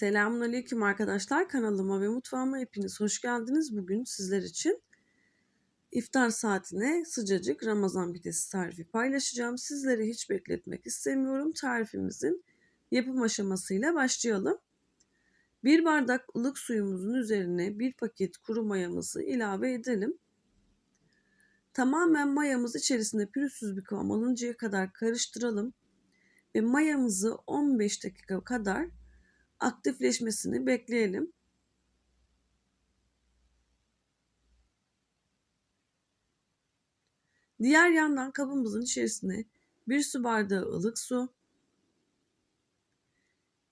Selamünaleyküm arkadaşlar. Kanalıma ve mutfağıma hepiniz hoş geldiniz. Bugün sizler için iftar saatine sıcacık Ramazan pidesi tarifi paylaşacağım. Sizleri hiç bekletmek istemiyorum. Tarifimizin yapım aşamasıyla başlayalım. Bir bardak ılık suyumuzun üzerine bir paket kuru mayamızı ilave edelim. Tamamen mayamız içerisinde pürüzsüz bir kıvam alıncaya kadar karıştıralım ve mayamızı 15 dakika kadar aktifleşmesini bekleyelim. Diğer yandan kabımızın içerisine bir su bardağı ılık su,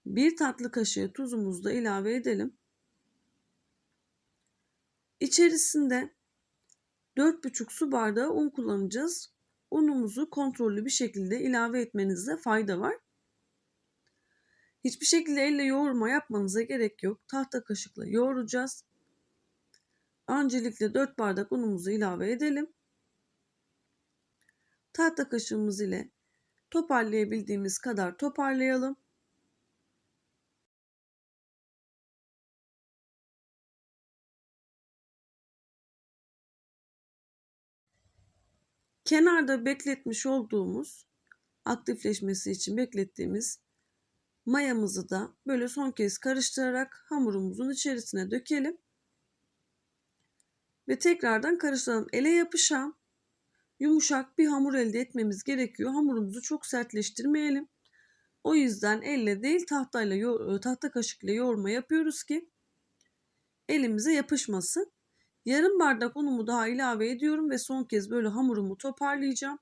bir tatlı kaşığı tuzumuzu da ilave edelim. İçerisinde 4,5 su bardağı un kullanacağız. Unumuzu kontrollü bir şekilde ilave etmenizde fayda var. Hiçbir şekilde elle yoğurma yapmanıza gerek yok. Tahta kaşıkla yoğuracağız. Öncelikle 4 bardak unumuzu ilave edelim. Tahta kaşığımız ile toparlayabildiğimiz kadar toparlayalım. Kenarda bekletmiş olduğumuz aktifleşmesi için beklettiğimiz mayamızı da böyle son kez karıştırarak hamurumuzun içerisine dökelim. Ve tekrardan karıştıralım. Ele yapışan yumuşak bir hamur elde etmemiz gerekiyor. Hamurumuzu çok sertleştirmeyelim. O yüzden elle değil tahtayla e, tahta kaşıkla yoğurma yapıyoruz ki elimize yapışmasın. Yarım bardak unumu daha ilave ediyorum ve son kez böyle hamurumu toparlayacağım.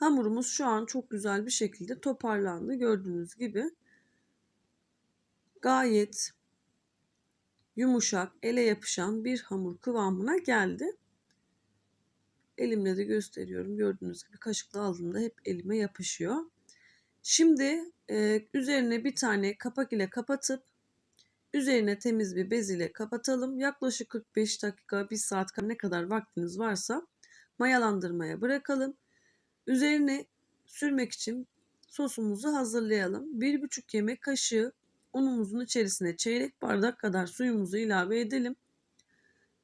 Hamurumuz şu an çok güzel bir şekilde toparlandı. Gördüğünüz gibi gayet yumuşak, ele yapışan bir hamur kıvamına geldi. Elimle de gösteriyorum. Gördüğünüz gibi kaşıkla aldığımda hep elime yapışıyor. Şimdi e, üzerine bir tane kapak ile kapatıp üzerine temiz bir bez ile kapatalım. Yaklaşık 45 dakika, 1 saat ne kadar vaktiniz varsa mayalandırmaya bırakalım. Üzerine sürmek için sosumuzu hazırlayalım. 1,5 yemek kaşığı unumuzun içerisine çeyrek bardak kadar suyumuzu ilave edelim.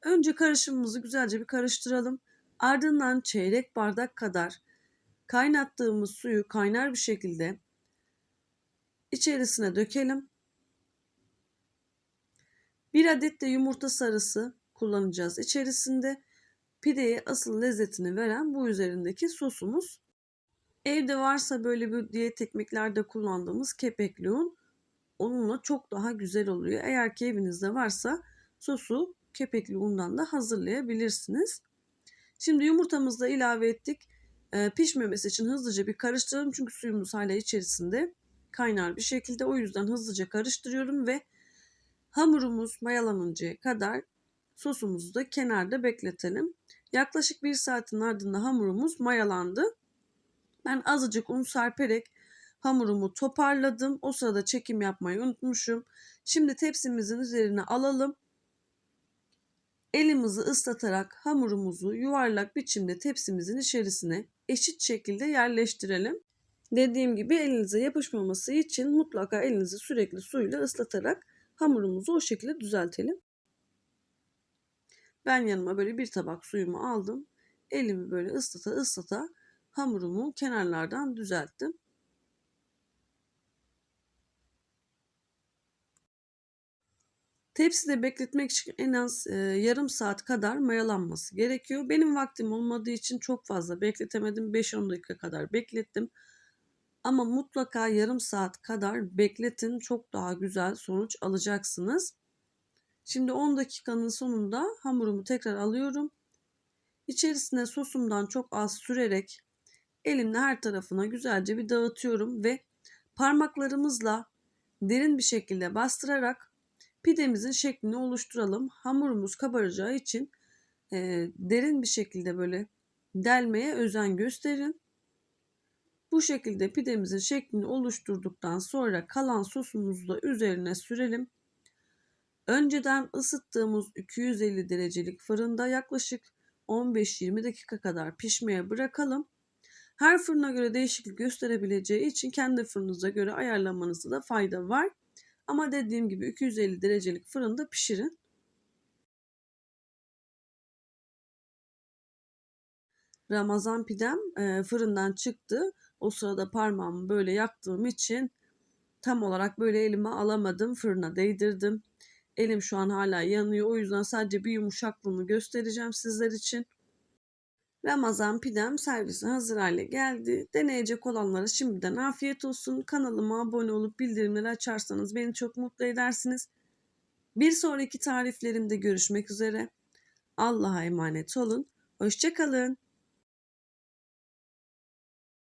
Önce karışımımızı güzelce bir karıştıralım. Ardından çeyrek bardak kadar kaynattığımız suyu kaynar bir şekilde içerisine dökelim. Bir adet de yumurta sarısı kullanacağız içerisinde. Pideye asıl lezzetini veren bu üzerindeki sosumuz. Evde varsa böyle bir diyet ekmeklerde kullandığımız kepekli un onunla çok daha güzel oluyor. Eğer ki evinizde varsa sosu kepekli undan da hazırlayabilirsiniz. Şimdi yumurtamızı da ilave ettik. Ee, pişmemesi için hızlıca bir karıştıralım. Çünkü suyumuz hala içerisinde kaynar bir şekilde. O yüzden hızlıca karıştırıyorum ve hamurumuz mayalanıncaya kadar sosumuzu da kenarda bekletelim. Yaklaşık bir saatin ardından hamurumuz mayalandı. Ben azıcık un serperek hamurumu toparladım. O sırada çekim yapmayı unutmuşum. Şimdi tepsimizin üzerine alalım. Elimizi ıslatarak hamurumuzu yuvarlak biçimde tepsimizin içerisine eşit şekilde yerleştirelim. Dediğim gibi elinize yapışmaması için mutlaka elinizi sürekli suyla ıslatarak hamurumuzu o şekilde düzeltelim. Ben yanıma böyle bir tabak suyumu aldım. Elimi böyle ıslata ıslata hamurumu kenarlardan düzelttim. Tepside bekletmek için en az e, yarım saat kadar mayalanması gerekiyor. Benim vaktim olmadığı için çok fazla bekletemedim. 5-10 dakika kadar beklettim. Ama mutlaka yarım saat kadar bekletin. Çok daha güzel sonuç alacaksınız. Şimdi 10 dakikanın sonunda hamurumu tekrar alıyorum. İçerisine sosumdan çok az sürerek elimle her tarafına güzelce bir dağıtıyorum ve parmaklarımızla derin bir şekilde bastırarak pidemizin şeklini oluşturalım. Hamurumuz kabaracağı için e, derin bir şekilde böyle delmeye özen gösterin. Bu şekilde pidemizin şeklini oluşturduktan sonra kalan sosumuzu da üzerine sürelim. Önceden ısıttığımız 250 derecelik fırında yaklaşık 15-20 dakika kadar pişmeye bırakalım. Her fırına göre değişiklik gösterebileceği için kendi fırınıza göre ayarlamanızda da fayda var. Ama dediğim gibi 250 derecelik fırında pişirin. Ramazan pidem e, fırından çıktı. O sırada parmağımı böyle yaktığım için tam olarak böyle elime alamadım. Fırına değdirdim. Elim şu an hala yanıyor. O yüzden sadece bir yumuşaklığını göstereceğim sizler için. Ramazan pidem servise hazır hale geldi. Deneyecek olanlara şimdiden afiyet olsun. Kanalıma abone olup bildirimleri açarsanız beni çok mutlu edersiniz. Bir sonraki tariflerimde görüşmek üzere. Allah'a emanet olun. Hoşçakalın.